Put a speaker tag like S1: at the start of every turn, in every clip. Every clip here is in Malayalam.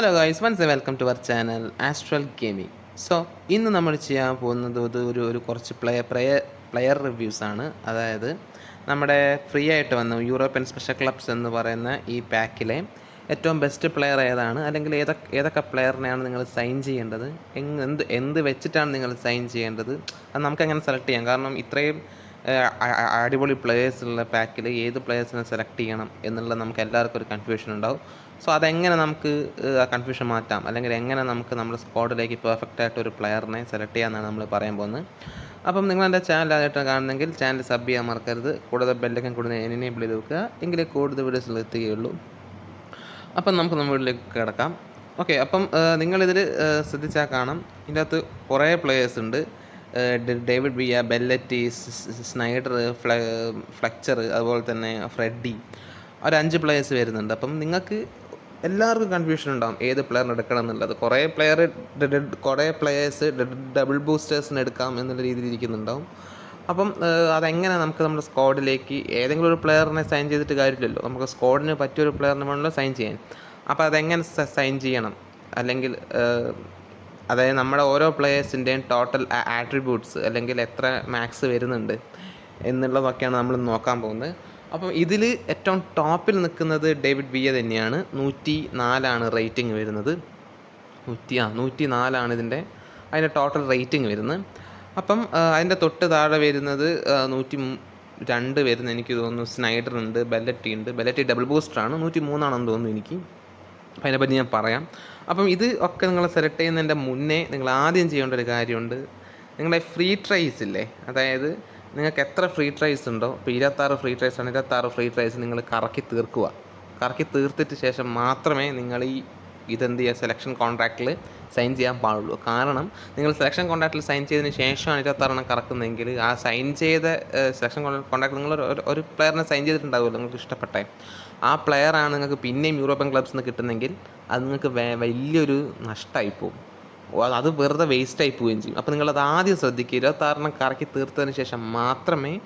S1: Hello guys once welcome to our channel Astral Gaming so ഇന്ന് നമ്മൾ ചെയ്യാൻ പോകുന്നത് ഒരു ഒരു കുറച്ച് പ്ലെയർ പ്ലെയർ പ്ലെയർ റിവ്യൂസ് ആണ്. അതായത് നമ്മുടെ ഫ്രീ ആയിട്ട് വന്ന യൂറോപ്യൻ സ്പെഷ്യൽ ക്ലബ്സ് എന്ന് പറയുന്ന ഈ പാക്കിലെ ഏറ്റവും ബെസ്റ്റ് പ്ലെയർ ഏതാണ്? അല്ലെങ്കിൽ ഏതൊക്കെ ഏതൊക്കെ പ്ലെയറിനെയാണ് നിങ്ങൾ സൈൻ ചെയ്യേണ്ടത്? എന്ത് എന്ത് വെച്ചിട്ടാണ് നിങ്ങൾ സൈൻ ചെയ്യേണ്ടത്? അത് നമുക്കങ്ങനെ സെലക്ട് ചെയ്യാം? കാരണം ഇത്രയും അടിപൊളി പ്ലേയേഴ്സ് ഉള്ള പാക്കിൽ ഏത് പ്ലേയേഴ്സിനെ സെലക്ട് ചെയ്യണം എന്നുള്ള നമുക്ക് എല്ലാവർക്കും ഒരു കൺഫ്യൂഷൻ ഉണ്ടാവും. സോ അതെങ്ങനെ നമുക്ക് ആ കൺഫ്യൂഷൻ മാറ്റാം? അല്ലെങ്കിൽ എങ്ങനെ നമുക്ക് നമ്മുടെ സ്ക്വാഡിലേക്ക് പെർഫെക്റ്റ് ആയിട്ട് ഒരു പ്ലെയറിനെ സെലക്ട് ചെയ്യാമെന്നാണ് നമ്മൾ പറയാൻ പോകുന്നത്. അപ്പം നിങ്ങൾ എന്റെ ചാനൽ ആദ്യമായിട്ട് കാണുന്നെങ്കിൽ ചാനൽ സബ് ചെയ്യാൻ മറക്കരുത്. കൂടുതൽ ബെല്ലൊക്കെ കൂടുതൽ എനേബിൾ ചെയ്ത് വെക്കുക. എങ്കിലേ കൂടുതൽ വീഡിയോസിൽ എത്തുകയുള്ളൂ. അപ്പം നമുക്ക് നമ്മുടെ വീട്ടിലേക്ക് കിടക്കാം. ഓക്കെ അപ്പം നിങ്ങളിതിൽ ശ്രദ്ധിച്ചാൽ കാണാം. ഇതിനകത്ത് കുറേ പ്ലേയേഴ്സ് ഉണ്ട്. ഡേവിഡ് ബിയ ബെല്ലറ്റി സ്നൈഡർ ഫ്ല ഫ്ലെക്ചർ അതുപോലെ തന്നെ ഫ്രെഡി ഒരു അഞ്ച് പ്ലേയേഴ്സ് വരുന്നുണ്ട്. അപ്പം നിങ്ങൾക്ക് എല്ലാവർക്കും കൺഫ്യൂഷൻ ഉണ്ടാകും ഏത് പ്ലെയറിന് എടുക്കണം എന്നുള്ളത്. കുറേ പ്ലെയർ കുറേ പ്ലെയേഴ്സ് ഡബിൾ ബൂസ്റ്റേഴ്സിന് എടുക്കാം എന്നുള്ള രീതിയിൽ ഇരിക്കുന്നുണ്ടാവും. അപ്പം അതെങ്ങനെ നമുക്ക് നമ്മുടെ സ്ക്വാഡിലേക്ക് ഏതെങ്കിലും ഒരു പ്ലെയറിനെ സൈൻ ചെയ്തിട്ട് കാര്യമില്ലല്ലോ. നമുക്ക് സ്ക്വാഡിന് പറ്റിയൊരു പ്ലെയറിന് വേണമല്ലോ സൈൻ ചെയ്യാൻ. അപ്പോൾ അതെങ്ങനെ സൈൻ ചെയ്യണം? അല്ലെങ്കിൽ അതായത് നമ്മുടെ ഓരോ പ്ലേയേഴ്സിന്റെയും ടോട്ടൽ ആട്രിബ്യൂട്ട്സ് അല്ലെങ്കിൽ എത്ര മാക്സ് വരുന്നുണ്ട് എന്നുള്ളതൊക്കെയാണ് നമ്മൾ നോക്കാൻ പോകുന്നത്. അപ്പം ഇതിൽ ഏറ്റവും ടോപ്പിൽ നിൽക്കുന്നത് ഡേവിഡ് ബിയ തന്നെയാണ്. നൂറ്റി നാലാണ് റേറ്റിംഗ് വരുന്നത്. നൂറ്റി ആ നൂറ്റി നാലാണ് ഇതിന്റെ അതിന്റെ ടോട്ടൽ റേറ്റിംഗ് വരുന്നത്. അപ്പം അതിന്റെ തൊട്ട് താഴെ വരുന്നത് നൂറ്റി രണ്ട് വരുന്നത് എനിക്ക് തോന്നുന്നു. സ്നൈഡർ ഉണ്ട് ബെല്ലറ്റി ഉണ്ട്. ബെല്ലറ്റി ഡബിൾ ബൂസ്റ്റർ ആണ്. നൂറ്റി മൂന്നാണെന്ന് തോന്നുന്നു എനിക്ക്. അപ്പം അതിനെപ്പറ്റി ഞാൻ പറയാം. അപ്പം ഇത് ഒക്കെ നിങ്ങൾ സെലക്ട് ചെയ്യുന്നതിന്റെ മുന്നേ നിങ്ങൾ ആദ്യം ചെയ്യേണ്ട ഒരു കാര്യമുണ്ട്. നിങ്ങളുടെ ഫ്രീ ട്രൈസ് ഇല്ലേ? അതായത് നിങ്ങൾക്ക് എത്ര ഫ്രീ ട്രൈസ് ഉണ്ടോ? ഇപ്പോൾ ഇരുപത്താറ് ഫ്രീ ട്രൈസ് ആണ്. ഇരുപത്താറ് ഫ്രീ ട്രൈസ് നിങ്ങൾ കറക്കി തീർക്കുക. കറക്കി തീർത്തിട്ട് ശേഷം മാത്രമേ നിങ്ങൾ ഈ ഇതെന്ത് ചെയ്യുക സെലക്ഷൻ കോൺട്രാക്റ്റിൽ സൈൻ ചെയ്യാൻ പാടുള്ളൂ. കാരണം നിങ്ങൾ സെലക്ഷൻ കോൺട്രാക്റ്റിൽ സൈൻ ചെയ്തതിന് ശേഷമാണ് ഇരുപത്താറെണ്ണം കറക്കുന്നതെങ്കിൽ ആ സൈൻ ചെയ്ത സെലക്ഷൻ കോൺട്രാക്ട് നിങ്ങൾ ഒരു- പ്ലെയറിനെ സൈൻ ചെയ്തിട്ടുണ്ടാവുമല്ലോ നിങ്ങൾക്ക് ഇഷ്ടപ്പെട്ടേ. ആ പ്ലെയറാണ് നിങ്ങൾക്ക് പിന്നെയും യൂറോപ്യൻ ക്ലബ്സ് നിന്ന് കിട്ടുന്നെങ്കിൽ അത് നിങ്ങൾക്ക് വലിയൊരു നഷ്ടമായി പോകും. അത് വെറുതെ വേസ്റ്റ് ആയി പോവുകയും ചെയ്യും. അപ്പോൾ നിങ്ങളത് ആദ്യം ശ്രദ്ധിക്കുക. ഇരുപത്താറെണ്ണം കറക്കി തീർത്തതിന് ശേഷം മാത്രമേ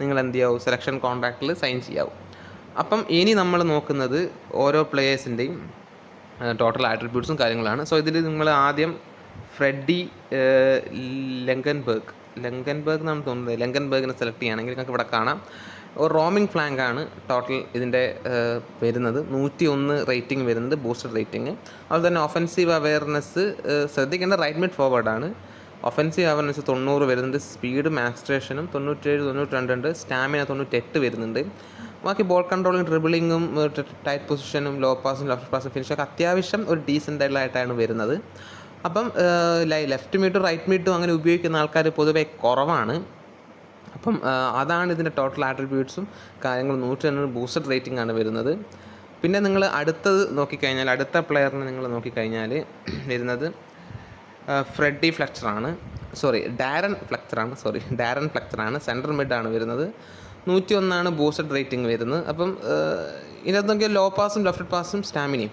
S1: നിങ്ങൾ എന്ത് ചെയ്യാവൂ? സെലക്ഷൻ കോൺട്രാക്റ്റിൽ സൈൻ ചെയ്യാവൂ. അപ്പം ഇനി നമ്മൾ നോക്കുന്നത് ഓരോ പ്ലേയേഴ്സിന്റെയും ടോട്ടൽ ആട്രിബ്യൂട്ട്സും കാര്യങ്ങളാണ്. സോ ഇതിൽ നിങ്ങൾ ആദ്യം ഫ്രെഡി ലെങ്കൻബർഗ്. ലെങ്കൻബർഗ് എന്നാണ് തോന്നുന്നത്. ലെങ്കൻബർഗിനെ സെലക്ട് ചെയ്യുകയാണെങ്കിൽ നിങ്ങൾക്ക് ഇവിടെ കാണാം. റോമിംഗ് ഫ്ലാങ്ക് ആണ് ടോട്ടൽ ഇതിന്റെ വരുന്നത്. നൂറ്റി ഒന്ന് റേറ്റിംഗ് വരുന്നത് ബൂസ്റ്റർ റേറ്റിംഗ് അതുപോലെ തന്നെ ഒഫൻസീവ് അവയർനെസ് ശ്രദ്ധിക്കേണ്ട റൈറ്റ് മിഡ് ഫോർവേഡ് ആണ്. ഒഫൻസീവ് അവേർനെസ് തൊണ്ണൂറ് വരുന്നുണ്ട്. സ്പീഡ് മാക്സ്ട്രേഷനും തൊണ്ണൂറ്റേഴ് തൊണ്ണൂറ്റി രണ്ടുണ്ട് സ്റ്റാമിന തൊണ്ണൂറ്റെട്ട് വരുന്നുണ്ട്. ബാക്കി ബോൾ കൺട്രോളിങ് ഡ്രിബിളിങ്ങും ടൈറ്റ് പൊസിഷനും ലോ പാസും ലെഫ്റ്റ് പാസും ഫിനിഷൊക്കെ അത്യാവശ്യം ഒരു ഡീസന്റ് ആയിട്ടാണ് വരുന്നത്. അപ്പം ലെഫ്റ്റ് മീറ്റും റൈറ്റ് മീറ്റും അങ്ങനെ ഉപയോഗിക്കുന്ന ആൾക്കാർ പൊതുവേ കുറവാണ്. അപ്പം അതാണ് ഇതിന്റെ ടോട്ടൽ ആട്രിബ്യൂട്ട്സും കാര്യങ്ങളും. നൂറ്റി രണ്ട് ബൂസ്റ്റഡ് റേറ്റിംഗ് ആണ് വരുന്നത്. പിന്നെ നിങ്ങൾ അടുത്തത് നോക്കിക്കഴിഞ്ഞാൽ അടുത്ത പ്ലെയറിനെ നിങ്ങൾ നോക്കിക്കഴിഞ്ഞാൽ വരുന്നത് ഫ്രെഡി ഫ്ലക്ചറാണ് സോറി ഡാരൻ ഫ്ലക്ചറാണ് സോറി ഡാരൻ ഫ്ലക്ചറാണ് സെൻട്രൽ മിഡാണ് വരുന്നത്. നൂറ്റി ഒന്നാണ് ബൂസ്റ്റഡ് റേറ്റിംഗ് വരുന്നത്. അപ്പം ഇതിനകത്ത് നോക്കിയാൽ ലോ പാസും ലെഫ്റ്റ് പാസും സ്റ്റാമിനയും.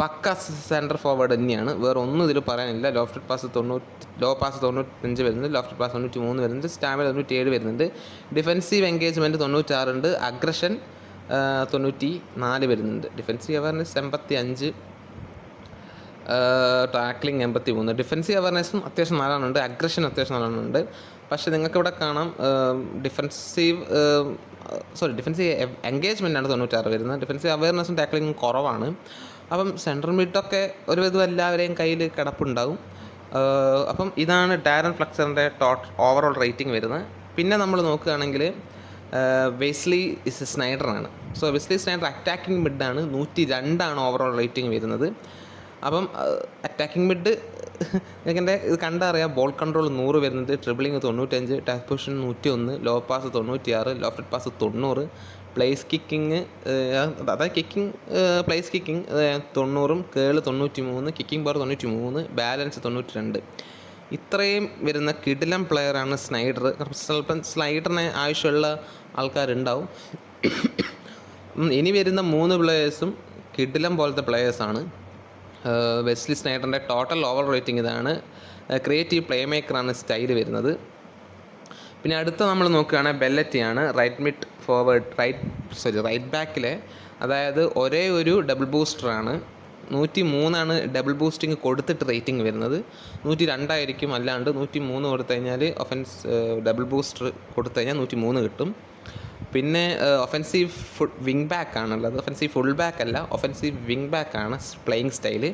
S1: പക്ക സെന്റർ ഫോർവേഡ് തന്നെയാണ്. വേറെ ഒന്നും ഇതിൽ പറയാനില്ല. ലോഫ്റ്റഡ് പാസ് തൊണ്ണൂറ്റി ലോ പാസ് തൊണ്ണൂറ്റഞ്ച് വരുന്നുണ്ട്. ലോഫ്റ്റഡ് പാസ് തൊണ്ണൂറ്റി മൂന്ന് വരുന്നുണ്ട്. സ്റ്റാമിന തൊണ്ണൂറ്റി ഏഴ് വരുന്നുണ്ട്. Defensive engagement തൊണ്ണൂറ്റാറുണ്ട്. അഗ്രഷൻ തൊണ്ണൂറ്റി നാല് വരുന്നുണ്ട്. ഡിഫെൻസീവ് അവേർനെസ് എൺപത്തി അഞ്ച് ടാക്ലിംഗ് എൺപത്തി മൂന്ന്. ഡിഫൻസീവ് അവയർനെസ്സും അത്യാവശ്യം നല്ലോണമുണ്ട് അഗ്രഷൻ അത്യാവശ്യം നല്ലോണമുണ്ട് പക്ഷേ നിങ്ങൾക്ക് ഇവിടെ കാണാം ഡിഫൻസീവ് സോറി ഡിഫൻസീവ് എൻഗേജ്മെന്റ് ആണ് തൊണ്ണൂറ്റാറ് വരുന്നത്. ഡിഫൻസീവ് അവയർനെസ്സും ടാക്ലിങ്ങും കുറവാണ്. അപ്പം സെൻട്രൽ മിഡൊക്കെ ഒരുവിധം എല്ലാവരെയും കയ്യിൽ കിടപ്പുണ്ടാവും. അപ്പം ഇതാണ് ഡാരൻ ഫ്ലക്സറിന്റെ ടോട്ട് ഓവറോൾ റേറ്റിംഗ് വരുന്നത്. പിന്നെ നമ്മൾ നോക്കുകയാണെങ്കിൽ വെസ്ലി ഇസ് സ്നൈഡറാണ് സോ വെസ്ലി സ്നൈഡർ അറ്റാക്കിംഗ് മിഡാണ് നൂറ്റി രണ്ടാണ് ഓവറോൾ റേറ്റിംഗ് വരുന്നത്. അപ്പം അറ്റാക്കിംഗ് മിഡ് ഇതിന്റെ ഇത് കണ്ടറിയാം ബോൾ കൺട്രോൾ നൂറ് വരുന്നത് ട്രിബിളിങ് തൊണ്ണൂറ്റഞ്ച് ടച്ച് പൊസിഷൻ നൂറ്റി ഒന്ന് ലോ പാസ് തൊണ്ണൂറ്റിയാറ് ലോഫ്റ്റഡ് പാസ് തൊണ്ണൂറ് പ്ലേസ് കിക്കിങ് അതായത് കിക്കിംഗ് പ്ലേസ് കിക്കിംഗ് തൊണ്ണൂറും കേൾ തൊണ്ണൂറ്റി മൂന്ന് കിക്കിംഗ് പവർ തൊണ്ണൂറ്റി മൂന്ന് ബാലൻസ് തൊണ്ണൂറ്റി രണ്ട് ഇത്രയും വരുന്ന കിടിലം പ്ലെയറാണ് സ്നൈഡർ. ചിലപ്പം സ്ലൈഡറിന് ആവശ്യമുള്ള ആൾക്കാരുണ്ടാവും. ഇനി വരുന്ന മൂന്ന് പ്ലേയേഴ്സും കിടിലം പോലത്തെ പ്ലേയേഴ്സാണ് വെസ്ലി സ്നൈഡറിന്റെ ടോട്ടൽ ഓവർ റേറ്റിംഗ് ഇതാണ്. ക്രിയേറ്റീവ് പ്ലേ മേക്കറാണ് സ്റ്റൈൽ വരുന്നത്. പിന്നെ അടുത്ത നമ്മൾ നോക്കുകയാണെങ്കിൽ ബെല്ലറ്റിയാണ്. Right mid forward right sorry right ബാക്കിലെ അതായത് ഒരേ ഒരു ഡബിൾ ബൂസ്റ്ററാണ്. നൂറ്റി മൂന്നാണ് ഡബിൾ ബൂസ്റ്റിംഗ് കൊടുത്തിട്ട് റേറ്റിംഗ് വരുന്നത്. നൂറ്റി രണ്ടായിരിക്കും അല്ലാണ്ട് നൂറ്റി മൂന്ന് കൊടുത്തു കഴിഞ്ഞാൽ ഒഫൻസ് ഡബിൾ ബൂസ്റ്റർ കൊടുത്തു കഴിഞ്ഞാൽ നൂറ്റി മൂന്ന് കിട്ടും. പിന്നെ ഒഫൻസീവ് ഫുൾ വിങ് ബാക്ക് ആണുള്ളത് ഒഫൻസീവ് ഫുൾ ബാക്ക് അല്ല ഒഫൻസീവ് വിങ് ആണ് പ്ലേയിങ് സ്റ്റൈൽ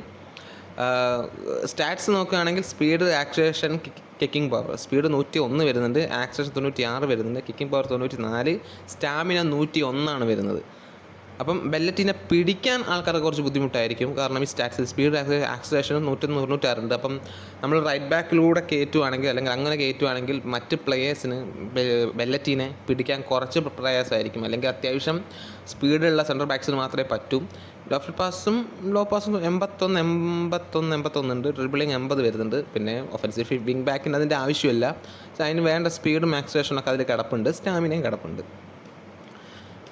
S1: സ്റ്റാറ്റ്സ് നോക്കുകയാണെങ്കിൽ speed acceleration kicking power speed നൂറ്റി ഒന്ന് വരുന്നുണ്ട് ആക്സേഷൻ തൊണ്ണൂറ്റി ആറ് വരുന്നുണ്ട് കിക്കിംഗ് പവർ തൊണ്ണൂറ്റി നാല് സ്റ്റാമിന നൂറ്റി ഒന്നാണ് വരുന്നത്. അപ്പം ബെല്ലറ്റിനെ പിടിക്കാൻ ആൾക്കാർക്ക് കുറച്ച് ബുദ്ധിമുട്ടായിരിക്കും. കാരണം ഈ സ്റ്റാക്സ് സ്പീഡ് ആക്സലേഷനും നൂറ്റി തൊണ്ണൂറ്റാറുണ്ട് അപ്പം നമ്മൾ റൈറ്റ് ബാക്കിലൂടെ കയറ്റുവാണെങ്കിൽ അല്ലെങ്കിൽ അങ്ങനെ കയറ്റുവാണെങ്കിൽ മറ്റ് പ്ലെയേഴ്സിന് ബെല്ലറ്റിനെ പിടിക്കാൻ കുറച്ച് പ്രയാസമായിരിക്കും. അല്ലെങ്കിൽ അത്യാവശ്യം സ്പീഡുള്ള സെൻട്രൽ ബാക്സിന് മാത്രമേ പറ്റൂ. ലോഫ്റ്റ് പാസും ലോ പാസും എൺപത്തൊന്ന് എൺപത്തൊന്ന് എൺപത്തൊന്നുണ്ട്. ട്രിബിളിങ് എൺപത് വരുന്നുണ്ട്. പിന്നെ ഒഫൻസീവ് വിങ് ബാക്കിന് അതിന്റെ ആവശ്യമില്ല. അതിന് വേണ്ട സ്പീഡും ആക്സിലേഷനൊക്കെ അതിൽ കിടപ്പുണ്ട്. സ്റ്റാമിനയും കിടപ്പുണ്ട്.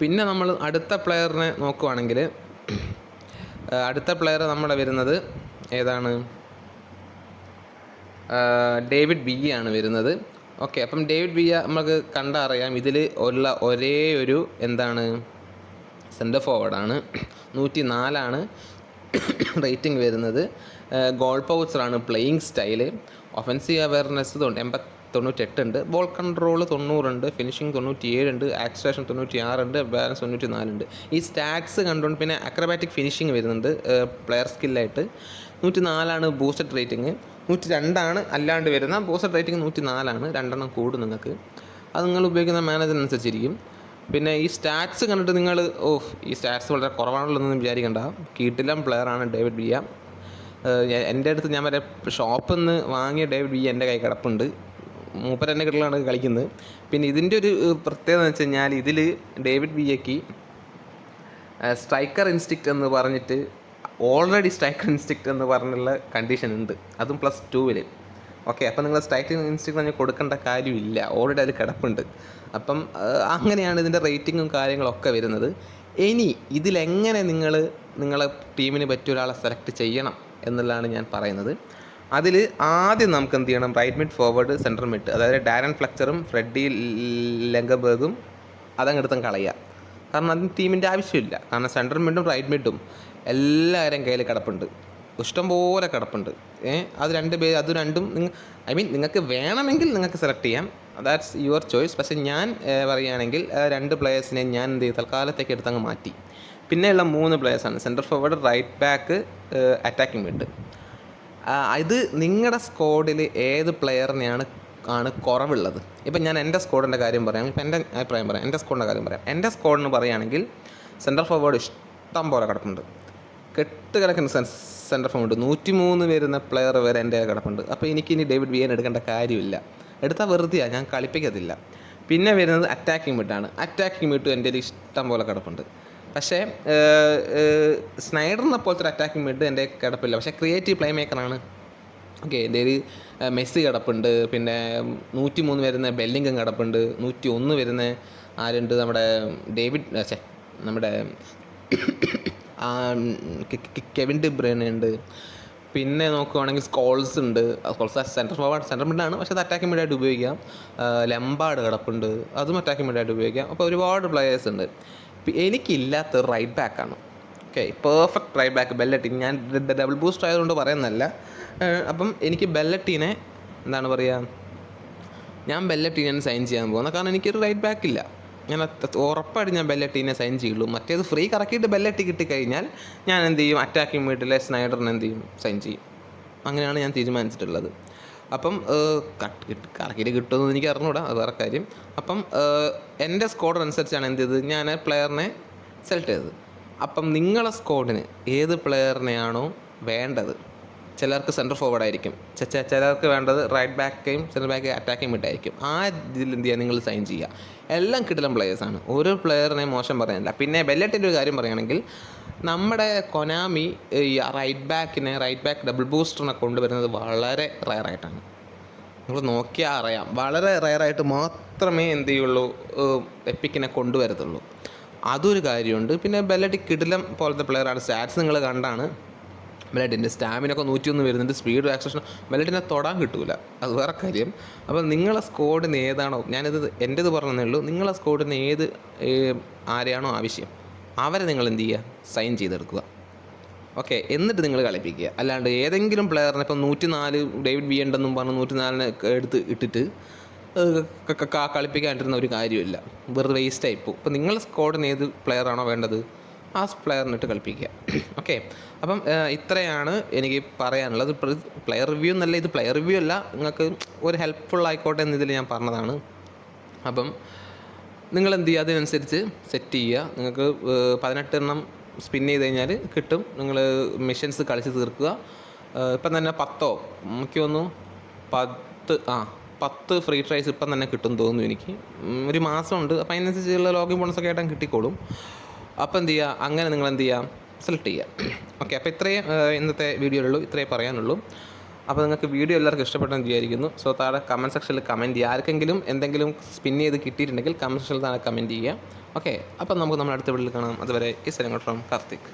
S1: പിന്നെ നമ്മൾ അടുത്ത പ്ലെയറിനെ നോക്കുവാണെങ്കിൽ അടുത്ത പ്ലെയർ നമ്മുടെ വരുന്നത് ഏതാണ്? ഡേവിഡ് ബി ആണ് വരുന്നത്. ഓക്കെ അപ്പം ഡേവിഡ് ബി നമുക്ക് കണ്ടറിയാം. ഇതിൽ ഉള്ള ഒരേ ഒരു എന്താണ്? സെന്റർ ഫോർവേഡാണ് നൂറ്റി നാലാണ് റേറ്റിംഗ് വരുന്നത്. ഗോൾ പൗച്ചറാണ് പ്ലേയിങ് സ്റ്റൈൽ. ഒഫൻസീവ് അവയർനെസ് എൺപത്തി തൊണ്ണൂറ്റെട്ടുണ്ട് ബോൾ കൺട്രോൾ തൊണ്ണൂറുണ്ട് ഫിനിഷിംഗ് തൊണ്ണൂറ്റിയേഴുണ്ട് ആക്സലേഷൻ തൊണ്ണൂറ്റി ആറുണ്ട് ബാലൻസ് തൊണ്ണൂറ്റി നാലുണ്ട് ഈ സ്റ്റാറ്റ്സ് കണ്ടുകൊണ്ട് പിന്നെ അക്രബാറ്റിക് ഫിനിഷിംഗ് വരുന്നുണ്ട്. പ്ലെയർ സ്കില്ലായിട്ട് നൂറ്റി നാലാണ് ബൂസ്റ്റഡ് റേറ്റിംഗ് നൂറ്റി രണ്ടാണ് അല്ലാണ്ട് വരുന്ന ബൂസ്റ്റഡ് റേറ്റിംഗ് നൂറ്റി നാലാണ് രണ്ടെണ്ണം കൂടും നിങ്ങൾക്ക്. അത് നിങ്ങൾ ഉപയോഗിക്കുന്ന മാനേജറിനനുസരിച്ചിരിക്കും പിന്നെ ഈ സ്റ്റാറ്റ്സ് കണ്ടിട്ട് നിങ്ങൾ ഓ ഈ സ്റ്റാറ്റ്സ് വളരെ കുറവാണല്ലോ വിചാരിക്കേണ്ട. കീട്ടിലം പ്ലെയറാണ് ഡേവിഡ് ബിയ. എന്റെ അടുത്ത് ഞാൻ വരെ ഷോപ്പിൽ നിന്ന് വാങ്ങിയ ഡേവിഡ് ബി എന്റെ കൈ കിടപ്പുണ്ട്. മൂപ്പർ തന്നെ കിട്ടലാണ് കളിക്കുന്നത്. പിന്നെ ഇതിന്റെ ഒരു പ്രത്യേകത എന്ന് വെച്ച് കഴിഞ്ഞാൽ ഇതിൽ ഡേവിഡ് ബിയയ്ക്ക് സ്ട്രൈക്കർ ഇൻസ്റ്റിക്റ്റ് എന്ന് പറഞ്ഞിട്ട് ഓൾറെഡി സ്ട്രൈക്കർ ഇൻസ്റ്റിക്റ്റ് എന്ന് പറഞ്ഞുള്ള കണ്ടീഷൻ ഉണ്ട്. അതും പ്ലസ് ടൂവിൽ ഓക്കെ അപ്പം നിങ്ങൾ സ്ട്രൈക്കർ ഇൻസ്റ്റിക്റ്റ് തന്നെ കൊടുക്കേണ്ട കാര്യമില്ല. ഓൾറെഡി അതിൽ കിടപ്പുണ്ട്. അപ്പം അങ്ങനെയാണ് ഇതിന്റെ റേറ്റിങ്ങും കാര്യങ്ങളൊക്കെ വരുന്നത്. ഇനി ഇതിലെങ്ങനെ നിങ്ങൾ നിങ്ങളെ ടീമിന് പറ്റിയ ഒരാളെ സെലക്ട് ചെയ്യണം എന്നുള്ളതാണ് ഞാൻ പറയുന്നത്. അതിൽ ആദ്യം നമുക്ക് എന്ത് ചെയ്യണം? Right mid forward central mid അതായത് ഡാരൻ ഫ്ലക്ചറും ഫ്രെഡി ലെങ്കബർഗും അതങ്ങെടുത്തും കളയുക കാരണം അതിന് ടീമിന്റെ ആവശ്യമില്ല. കാരണം സെൻട്രൽ മിഡും റൈറ്റ് മിഡും എല്ലാവരും കയ്യിൽ കിടപ്പുണ്ട്. ഇഷ്ടംപോലെ കിടപ്പുണ്ട്. ഏ? അത് രണ്ട് പേര് അത് രണ്ടും നിങ്ങൾ ഐ മീൻ നിങ്ങൾക്ക് വേണമെങ്കിൽ നിങ്ങൾക്ക് സെലക്ട് ചെയ്യാം. ദാറ്റ്സ് യുവർ ചോയ്സ് പക്ഷേ ഞാൻ പറയുകയാണെങ്കിൽ രണ്ട് പ്ലേയേഴ്സിനെ ഞാൻ എന്ത് ചെയ്യും? തൽക്കാലത്തേക്ക് എടുത്തങ്ങ് മാറ്റി. പിന്നെയുള്ള മൂന്ന് പ്ലേയേഴ്സാണ് centre forward right back attacking mid ഇത് നിങ്ങളുടെ സ്ക്വാഡിൽ ഏത് പ്ലെയറിനെയാണ് ആണ് കുറവുള്ളത്? ഇപ്പം ഞാൻ എന്റെ സ്ക്വാഡിന്റെ കാര്യം പറയാം. ഇപ്പം എന്റെ അഭിപ്രായം പറയാം. എന്റെ സ്ക്വാഡിന്റെ കാര്യം പറയാം. എന്റെ സ്ക്വാഡിന് പറയുകയാണെങ്കിൽ സെന്റർ ഫോർവേഡ് ഇഷ്ടം പോലെ കിടപ്പുണ്ട്. കെട്ട് കിടക്കുന്ന സെന്റർ ഫോർവേഡ് നൂറ്റി മൂന്ന് വരുന്ന പ്ലെയർ വരെ എന്റെ കിടപ്പുണ്ട്. അപ്പോൾ എനിക്ക് ഇനി ഡേവിഡ് വിയൻ എടുക്കേണ്ട കാര്യമില്ല. എടുത്താൽ വെറുതെയാണ് ഞാൻ കളിപ്പിക്കത്തില്ല. പിന്നെ വരുന്നത് അറ്റാക്കിംഗ് മിഡാണ് അറ്റാക്കിംഗ് മിഡ് എന്റെ ഇഷ്ടം പോലെ കിടപ്പുണ്ട്. പക്ഷേ സ്നൈഡറിനെ പോലത്തെ ഒരു അറ്റാക്കിംഗ് മിഡ് എന്റെ കിടപ്പില്ല. പക്ഷേ ക്രിയേറ്റീവ് പ്ലേ മേക്കറാണ് ഓക്കെ ഒരു മെസ്സി കിടപ്പുണ്ട്. പിന്നെ നൂറ്റി മൂന്ന് വരുന്ന ബെല്ലിംഗം കിടപ്പുണ്ട്. നൂറ്റി ഒന്ന് വരുന്ന ആരുണ്ട്? നമ്മുടെ ഡേവിഡ് ഛെ, നമ്മുടെ കെവിൻ ഡിബ്രേന ഉണ്ട്. പിന്നെ നോക്കുവാണെങ്കിൽ സ്കോൾസ് ഉണ്ട്. സ്കോൾസ് സെന്റർ ഫോർവേഡ് സെന്റർ മിഡാണ് പക്ഷേ അത് അറ്റാക്കിംഗ് മിഡായിട്ട് ഉപയോഗിക്കാം. ലംബാഡ് കിടപ്പുണ്ട്. അതും അറ്റാക്കിംഗ് മിഡായിട്ട് ഉപയോഗിക്കാം. അപ്പോൾ ഒരുപാട് പ്ലെയേഴ്സ് ഉണ്ട്. എനിക്കില്ലാത്ത right ബാക്കാണ് okay perfect right back Belletti ഞാൻ ഡബിൾ ബൂസ്റ്റ് ആയതുകൊണ്ട് പറയുന്നതല്ല. അപ്പം എനിക്ക് ബെല്ലട്ടീനെ എന്താണ് പറയുക ഞാൻ ബെല്ലട്ടീനെ സൈൻ ചെയ്യാൻ പോകുന്നത് കാരണം എനിക്കൊരു റൈറ്റ് ബാക്ക് ഇല്ല. ഞാൻ ഉറപ്പായിട്ട് ഞാൻ ബെല്ലട്ടീനെ സൈൻ ചെയ്യുള്ളൂ. മറ്റേത് ഫ്രീ കറക്കിയിട്ട് ബെല്ലട്ടി കിട്ടിക്കഴിഞ്ഞാൽ ഞാൻ എന്ത് ചെയ്യും? അറ്റാക്കിംഗ് വീട്ടിലെ സ്നൈഡറിനെ എന്ത് ചെയ്യും? സൈൻ ചെയ്യും. അങ്ങനെയാണ് ഞാൻ തീരുമാനിച്ചിട്ടുള്ളത്. അപ്പം കറക്റ്റ് കിട്ടുമെന്ന് എനിക്ക് അറിഞ്ഞൂടാ അത് വേറെ കാര്യം. അപ്പം എന്റെ സ്കോഡർ അനുസരിച്ചാണ് എന്ത് ചെയ്തത്? ഞാൻ പ്ലെയറിനെ സെലക്ട് ചെയ്തത്. അപ്പം നിങ്ങളെ സ്കോഡിന് ഏത് പ്ലെയറിനെയാണോ വേണ്ടത്? ചിലർക്ക് സെന്റർ ഫോർവേഡ് ആയിരിക്കും. ചിലർക്ക് വേണ്ടത് റൈറ്റ് ബാക്കേയും സെന്റർ ബാക്ക് അറ്റാക്കിംഗ് മിഡായിരിക്കും ആ ഇതിൽ എന്ത് ചെയ്യുക? നിങ്ങൾ സൈൻ ചെയ്യുക. എല്ലാം കിടിലം പ്ലേയേഴ്സാണ് ഓരോ പ്ലെയറിനെ മോശം പറയാനില്ല. പിന്നെ ബെല്ലറ്റിന്റെ ഒരു കാര്യം പറയുകയാണെങ്കിൽ നമ്മുടെ കൊനാമി ഈ റൈറ്റ് ബാക്കിനെ റൈറ്റ് ബാക്ക് ഡബിൾ ബൂസ്റ്ററിനെ കൊണ്ടുവരുന്നത് വളരെ റയറായിട്ടാണ് നിങ്ങൾ നോക്കിയാൽ അറിയാം. വളരെ റയറായിട്ട് മാത്രമേ എന്ത് ചെയ്യുള്ളൂ? എപ്പിക്കിനെ കൊണ്ടുവരത്തുള്ളൂ. അതൊരു കാര്യമുണ്ട്. പിന്നെ ബെല്ലറ്റി കിടിലം പോലത്തെ പ്ലെയറാണ് സ്റ്റാറ്റ്സ് നിങ്ങൾ കണ്ടാണ്. ബെല്ലറ്റിന്റെ സ്റ്റാമിനൊക്കെ നൂറ്റിയൊന്ന് വരുന്നുണ്ട് സ്പീഡ് റിലാക്സേഷൻ മെലഡിനെ തൊടാൻ കിട്ടില്ല അത് വേറെ കാര്യം. അപ്പോൾ നിങ്ങളെ സ്കോഡിന് ഏതാണോ ഞാനിത് എന്റേത് പറഞ്ഞതേ ഉള്ളൂ. നിങ്ങളെ സ്കോഡിന് ഏത് ആരെയാണോ ആവശ്യം അവരെ നിങ്ങൾ എന്ത് ചെയ്യുക? സൈൻ ചെയ്തെടുക്കുക. ഓക്കെ എന്നിട്ട് നിങ്ങൾ കളിപ്പിക്കുക. അല്ലാണ്ട് ഏതെങ്കിലും പ്ലെയറിനെ ഇപ്പം നൂറ്റി നാല് ഡേവിഡ് വി ഉണ്ടെന്നും പറഞ്ഞ് നൂറ്റി നാലിനെ എടുത്ത് ഇട്ടിട്ട് കളിപ്പിക്കാണ്ടിരുന്ന ഒരു കാര്യമില്ല വെറുതെ വേസ്റ്റ് ആയിപ്പോൾ ഇപ്പം നിങ്ങളുടെ സ്കോഡിന് ഏത് പ്ലെയറാണോ വേണ്ടത്? ആ പ്ലെയറിനിട്ട് കളിപ്പിക്കുക. ഓക്കെ അപ്പം ഇത്രയാണ് എനിക്ക് പറയാനുള്ളത്. പ്ലെയർ റിവ്യൂ എന്നല്ല ഇത് പ്ലെയർ റിവ്യൂ അല്ല. നിങ്ങൾക്ക് ഒരു ഹെൽപ്ഫുൾ ആയിക്കോട്ടെ എന്നതിൽ ഞാൻ പറഞ്ഞതാണ്. അപ്പം നിങ്ങൾ എന്ത് ചെയ്യുക? അതിനനുസരിച്ച് സെറ്റ് ചെയ്യുക. നിങ്ങൾക്ക് പതിനെട്ടെണ്ണം സ്പിൻ ചെയ്ത് കഴിഞ്ഞാൽ കിട്ടും. നിങ്ങൾ മിഷൻസ് കളിച്ച് തീർക്കുക. ഇപ്പം തന്നെ പത്തോ? എനിക്ക് തോന്നുന്നു പത്ത് ആ പത്ത് ഫ്രീ ട്രൈസ് ഇപ്പം തന്നെ കിട്ടും തോന്നുന്നു എനിക്ക്. ഒരു മാസമുണ്ട്. അപ്പം അതിനനുസരിച്ചുള്ള ലോഗിൻ ബോണസൊക്കെ ആയിട്ട് കിട്ടിക്കോളും. അപ്പോൾ എന്ത് ചെയ്യുക അങ്ങനെ നിങ്ങൾ എന്ത് ചെയ്യുക സെലക്ട് ചെയ്യുക ഓക്കെ അപ്പോൾ ഇത്രയും ഇന്നത്തെ വീഡിയോയിലുള്ളൂ. ഇത്രയേ പറയാനുള്ളൂ. അപ്പോൾ നിങ്ങൾക്ക് വീഡിയോ എല്ലാവർക്കും ഇഷ്ടപ്പെട്ടെന്ന് വിചാരിക്കുന്നു. സോ താഴെ കമന്റ് സെക്ഷനിൽ കമന്റ് ചെയ്യുക ആർക്കെങ്കിലും എന്തെങ്കിലും സ്പിൻ ചെയ്ത് കിട്ടിയിട്ടുണ്ടെങ്കിൽ കമന്റ് സെക്ഷനിൽ താഴെ കമന്റ് ചെയ്യുക ഓക്കെ അപ്പം നമുക്ക് നമ്മുടെ അടുത്ത വീഡിയോയിൽ കാണാം. അതുവരെ ഈ ഫ്രം കാർത്തിക്